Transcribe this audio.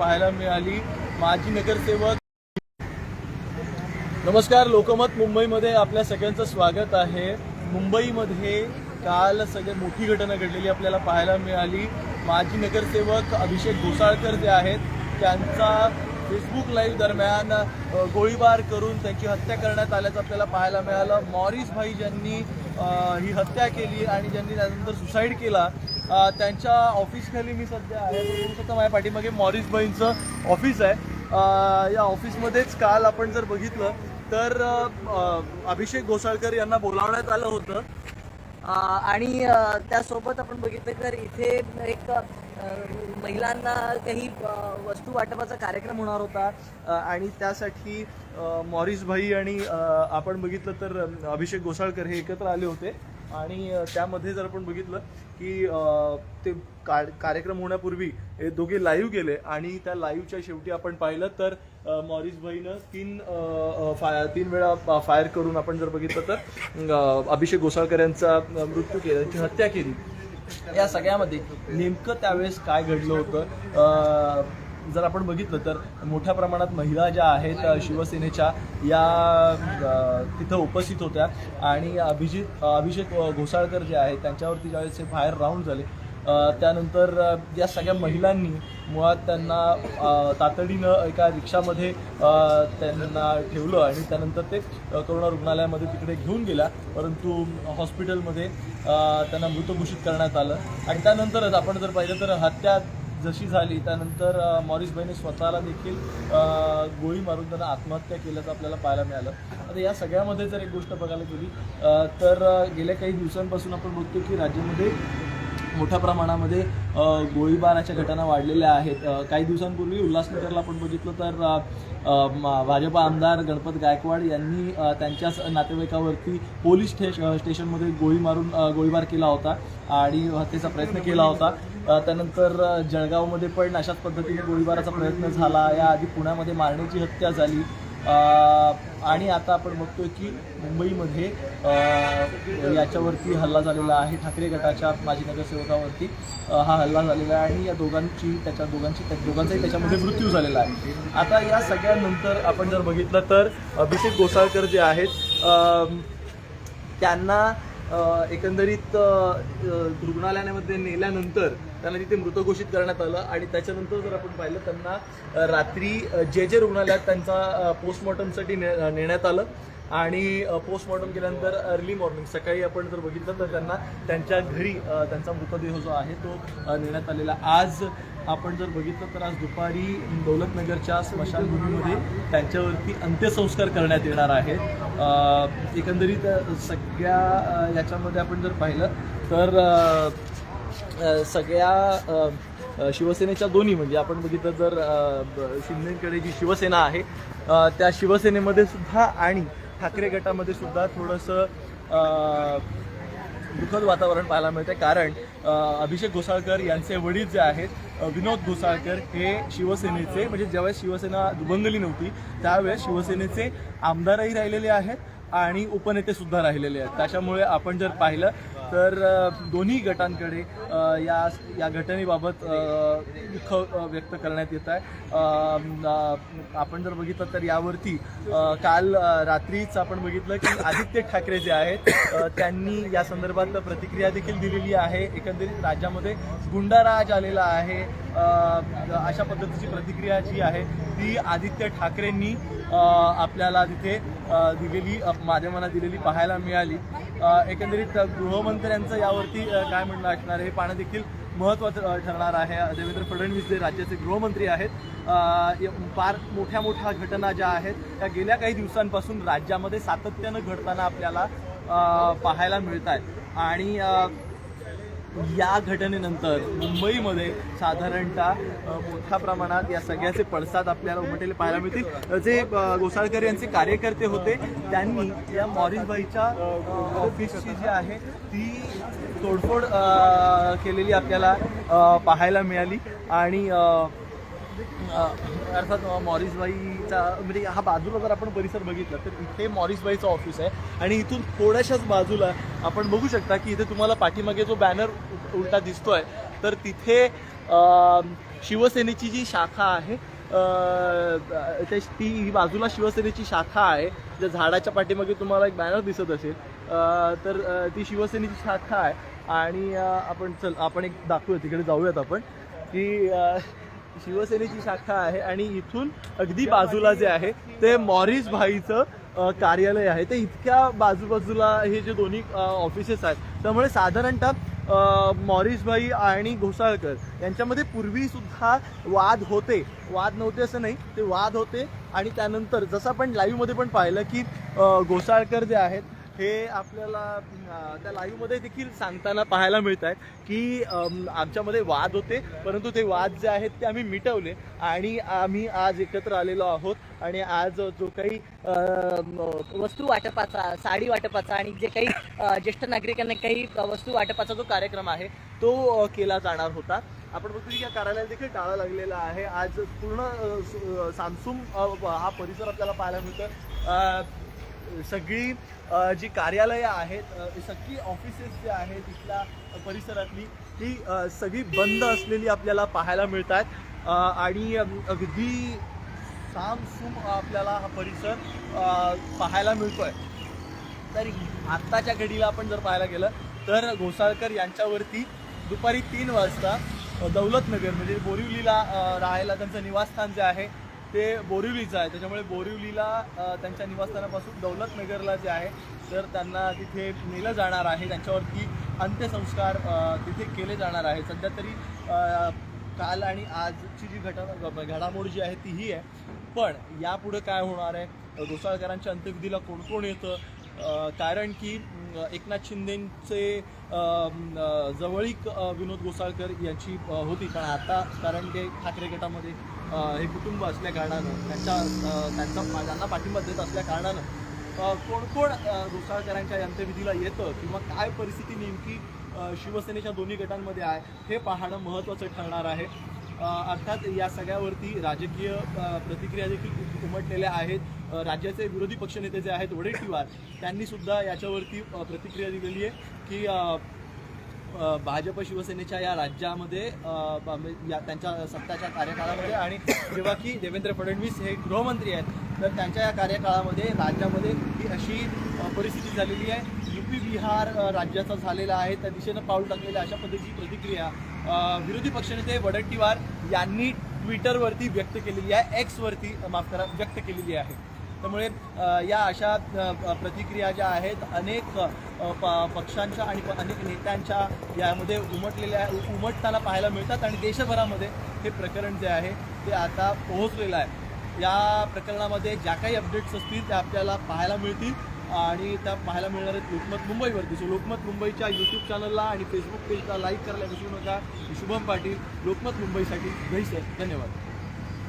पाहायला मिळाली. माजी नगरसेवक. नमस्कार लोकमत मुंबईमध्ये आपल्या सगळ्यांचं स्वागत आहे. मुंबईमध्ये काल सगळ्यात मोठी घटना घडलेली आपल्याला पाहायला मिळाली. माजी नगरसेवक अभिषेक घोसाळकर जे आहेत त्यांचा फेसबुक लाईव्ह दरम्यान गोळीबार करून त्यांची हत्या करण्यात आल्याचं आपल्याला पाहायला मिळालं. मॉरिस भाई ज्यांनी ही हत्या केली आणि ज्यांनी त्यानंतर सुसाईड केला त्यांच्या ऑफिसखाली मी सध्या आहे. बघू शकता माझ्या पाठीमागे मॉरिस भाईंचं ऑफिस आहे. या ऑफिसमध्येच काल आपण जर बघितलं तर अभिषेक घोसाळकर यांना बोलावण्यात आलं होतं. आणि त्यासोबत आपण बघितलं तर इथे एक महिलांना काही वस्तू वाटपाचा कार्यक्रम होणार होता. आणि त्यासाठी मॉरिस भाई आणि आपण बघितलं तर अभिषेक घोसाळकर हे एकत्र आले होते. आणि त्यामध्ये जर आपण बघितलं की अ, ते कार्यक्रम होण्यापूर्वी हे दोघे लाईव्ह गेले आणि त्या लाईव्हच्या शेवटी आपण पाहिलं तर मॉरिस भाईनं तीन फाय तीन वेळा फायर करून आपण जर बघितलं तर अभिषेक गोसाळकर यांचा मृत्यू केला त्यांची हत्या केली. या सगळ्यामध्ये नेमकं त्यावेळेस काय घडलं होतं? जर आपण बघितलं तर मोठ्या प्रमाणात महिला ज्या आहेत शिवसेनेच्या या तिथं उपस्थित होत्या. आणि अभिजित अभिषेक घोसाळकर जे आहेत त्यांच्यावरती ज्यावेळेस हे बाहेर राऊंड झाले त्यानंतर या सगळ्या महिलांनी मुळात त्यांना तातडीनं एका रिक्षामध्ये त्यांना ठेवलं आणि त्यानंतर ते करोना रुग्णालयामध्ये तिकडे घेऊन गेल्या. परंतु हॉस्पिटलमध्ये त्यांना मृत घोषित करण्यात आलं. आणि त्यानंतरच आपण जर पाहिलं तर हत्या जशी झाली त्यानंतर अ, मॉरिस भाईने स्वतःला देखील गोळी मारून त्यांना आत्महत्या केल्याचं आपल्याला पाहायला मिळालं. आता या सगळ्यामध्ये जर एक गोष्ट बघायला गेली तर गेल्या काही दिवसांपासून आपण बघतो की राज्यामध्ये मोठ्या प्रमाणामध्ये गोळीबाराच्या घटना वाढलेल्या आहेत. काही दिवसांपूर्वी उल्हासनगरला आपण बघितलं तर भाजप आमदार गणपत गायकवाड यांनी त्यांच्याच नातेवाईकावरती पोलीस स्टेश स्टेशनमध्ये गोळी मारून गोळीबार केला होता आणि हत्येचा प्रयत्न केला होता. त्यानंतर जळगावमध्ये पण अशाच पद्धतीने गोळीबाराचा प्रयत्न झाला. याआधी पुण्यामध्ये मारण्याची हत्या झाली. आणि आता आपण बघतोय की मुंबईमध्ये याच्यावरती हल्ला झालेला आहे. ठाकरे गटाच्या माजी नगरसेवकावरती हा हल्ला झालेला आहे आणि या दोघांची त्याच्या दोघांची त्या दोघांचाही त्याच्यामध्ये मृत्यू झालेला आहे. आता या सगळ्यानंतर आपण जर बघितलं तर अभिषेक गोसाळकर जे आहेत त्यांना एकंदरीत रुग्णालयामध्ये नेल्यानंतर त्यांना तिथे मृत घोषित करण्यात आलं आणि त्याच्यानंतर जर आपण पाहिलं त्यांना रात्री जे जे रुग्णालयात त्यांचा पोस्टमॉर्टमसाठी ने नेण्यात आलं आणि पोस्टमॉर्टम केल्यानंतर अर्ली मॉर्निंग सकाळी आपण जर बघितलं तर त्यांना त्यांच्या घरी त्यांचा मृतदेह जो आहे तो नेण्यात आलेला. आज आपण जर बघितलं तर आज दुपारी दौलतनगरच्या स्मशानभूमीमध्ये त्यांच्यावरती अंत्यसंस्कार करण्यात येणार आहेत. एकंदरीत सगळ्या याच्यामध्ये आपण जर पाहिलं तर सगळ्या शिवसेनेच्या दोन्ही म्हणजे आपण बघितलं तर ब- शिंदेकडे जी शिवसेना आहे त्या शिवसेनेमध्ये सुद्धा आणि ठाकरे गटामध्ये सुद्धा थोडंसं दुःखद वातावरण पाहायला मिळते कारण अभिषेक घोसाळकर यांचे वडील जे आहेत विनोद घोसाळकर हे शिवसेनेचे म्हणजे ज्यावेळेस शिवसेना दुबंगली नव्हती त्यावेळेस शिवसेनेचे आमदारही राहिलेले आहेत आणि उपनेते सुद्धा राहिलेले आहेत. त्याच्यामुळे आपण जर पाहिलं तर दोन्ही गटांकडे या या घटनेबाबत दुःख व्यक्त करण्यात येत आहे. आपण जर बघितलं तर यावरती काल रात्रीच आपण बघितलं की आदित्य ठाकरे जे आहेत त्यांनी या संदर्भात प्रतिक्रिया देखील दिलेली आहे. एकंदरीत राज्यामध्ये गुंडाराज आलेला आहे. अशा पद्धतीची प्रतिक्रिया जी आहे ती आदित्य ठाकरेंनी आपल्याला तिथे दिलेली माझ्या मनात दिलेली पाहायला मिळाली. एकंदरीत गृहमंत्र्यांचं यावरती काय म्हणणं असणार आहे हे पाहणं देखील महत्त्वाचं ठरणार आहे. देवेंद्र फडणवीस जे राज्याचे गृहमंत्री आहेत फार मोठ्या मोठ्या घटना ज्या आहेत त्या गेल्या काही दिवसांपासून राज्यामध्ये सातत्यानं घडताना आपल्याला पाहायला मिळत आहेत आणि या घटनेनंतर मुंबईमध्ये साधारणतः मोठ्या प्रमाणात या सगळ्याचे पडसाद आपल्याला उमटलेले पाहायला मिळतील. जे गोसाळकर यांचे कार्यकर्ते होते त्यांनी या मॉरिसबाईच्या ऑफिसची जी आहे ती तोडफोड केलेली आपल्याला पाहायला मिळाली. आणि अर्थात मॉरिसबाई मॉरिसबाईचा म्हणजे हा बाजूला जर आपण परिसर बघितला तर इथे मॉरिसबाईचं ऑफिस आहे. आणि इथून थोड्याशाच बाजूला आपण बघू शकता की इथे तुम्हाला पाठीमागे जो बॅनर उलटा दिसतोय तर तिथे शिवसेनेची जी शाखा आहे ते- ती ही बाजूला शिवसेनेची शाखा आहे. ज्या झाडाच्या पाठीमागे तुम्हाला एक बॅनर दिसत असेल तर ती शिवसेनेची शाखा आहे. आणि आपण चल आपण एक दाखवूया तिकडे जाऊयात आपण की शिवसेनेची शाखा आहे आणि इथून अगदी बाजूला जे आहे ते मॉरिस भाईचं कार्यालय आहे. ते इतक्या बाजूबाजूला हे जे दोन्ही ऑफिसेस आहेत त्यामुळे साधारणतः मॉरिस भाई आणि घोसाळकर यांच्यामध्ये पूर्वी सुद्धा वाद होते. वाद नव्हते असं नाही ते वाद होते आणि त्यानंतर जसं आपण लाईव्हमध्ये पण पाहिलं की घोसाळकर जे आहेत हे आपल्याला त्या लाईव्हमध्ये देखील सांगताना पाहायला मिळत आहे की आमच्यामध्ये वाद होते. परंतु ते वाद जे आहेत ते आम्ही मिटवले आणि आम्ही आज एकत्र आलेलो आहोत. आणि आज जो काही वस्तू वाटपाचा साडी वाटपाचा आणि जे काही ज्येष्ठ नागरिकांना काही वस्तू वाटपाचा जो कार्यक्रम आहे तो केला जाणार होता. आपण बघतो की या कार्यालयात देखील टाळा लागलेला आहे. आज पूर्ण सामसूम हा परिसर आपल्याला पाहायला मिळतं सगळी जी कार्यालयं आहेत सगळी ऑफिसेस जे आहेत तिथल्या परिसरातली ती सगळी बंद असलेली आपल्याला पाहायला मिळत आहेत आणि अगदी सामसूम आपल्याला हा परिसर पाहायला मिळतो आहे तरी आत्ताच्या घडीला आपण जर पाहायला गेलं तर घोसाळकर यांच्यावरती दुपारी तीन वाजता दौलतनगर म्हणजे बोरिवलीला राहायला त्यांचं निवासस्थान जे आहे ते बोरिवलीचं आहे. त्याच्यामुळे बोरिवलीला त्यांच्या निवासस्थानापासून दौलतनगरला जे आहे तर त्यांना तिथे नेलं जाणार आहे. त्यांच्यावरती अंत्यसंस्कार तिथे केले जाणार आहे. सध्या तरी काल आणि आजची जी घटना घडामोड जी आहे ती ही आहे. पण यापुढे काय होणार आहे? घोसाळकरांच्या अंत्यविधीला कोण कोण येतं कारण की एकनाथ शिंदेचे जवळीक विनोद घोसाळकर यांची होती. पण आता कारण ते ठाकरे गटामध्ये हे कुटुंब असल्या कारणानं त्यांच्या त्यांचा त्यांना पाठिंबा देत असल्या कारणानं कोण कोण गोसाळकरांच्या घोसाळकरांच्या अंत्यविधीला येतं किंवा काय परिस्थिती नेमकी शिवसेनेच्या दोन्ही गटांमध्ये आहे हे पाहणं महत्त्वाचं ठरणार आहे. अर्थात या सगळ्यावरती राजकीय प्रतिक्रिया देखील उमटलेल्या आहेत राज्याचे विरोधी पक्षनेते जे आहेत वडेट्टीवार त्यांनी सुद्धा याच्यावरती प्रतिक्रिया दिलेली आहे की भाजप शिवसेनेच्या या राज्यामध्ये म्हणजे या त्यांच्या सत्ताच्या कार्यकाळामध्ये आणि जेव्हा की देवेंद्र फडणवीस हे गृहमंत्री आहेत तर त्यांच्या या कार्यकाळामध्ये राज्यामध्ये ही अशी परिस्थिती झालेली आहे युपी बिहार राज्याचा झालेला आहे त्या दिशेनं पाऊल टाकलेल्या आहे. अशा पद्धतीची प्रतिक्रिया विरोधी पक्षनेते वडट्टीवार यांनी ट्विटरवरती व्यक्त केलेली आहे एक्सवरती माफ करा व्यक्त केलेली आहे. त्यामुळे या अशा प्रतिक्रिया ज्या आहेत अनेक प- पक्षांच्या आणि अनेक नेत्यांच्या यामध्ये उमटलेल्या उमटताना पाहायला मिळतात आणि देशभरामध्ये हे प्रकरण जे आहे ते आता पोहोचलेलं आहे. या प्रकरणामध्ये ज्या काही अपडेट्स असतील त्या आपल्याला पाहायला मिळतील. आणि त्या पाहायला मिळणार आहेत लोकमत मुंबईवरती. सो लोकमत मुंबईच्या यूट्यूब चॅनलला आणि फेसबुक पेजला लाईक करायला विसरू नका. शुभम पाटील लोकमत मुंबईसाठी. सर. धन्यवाद.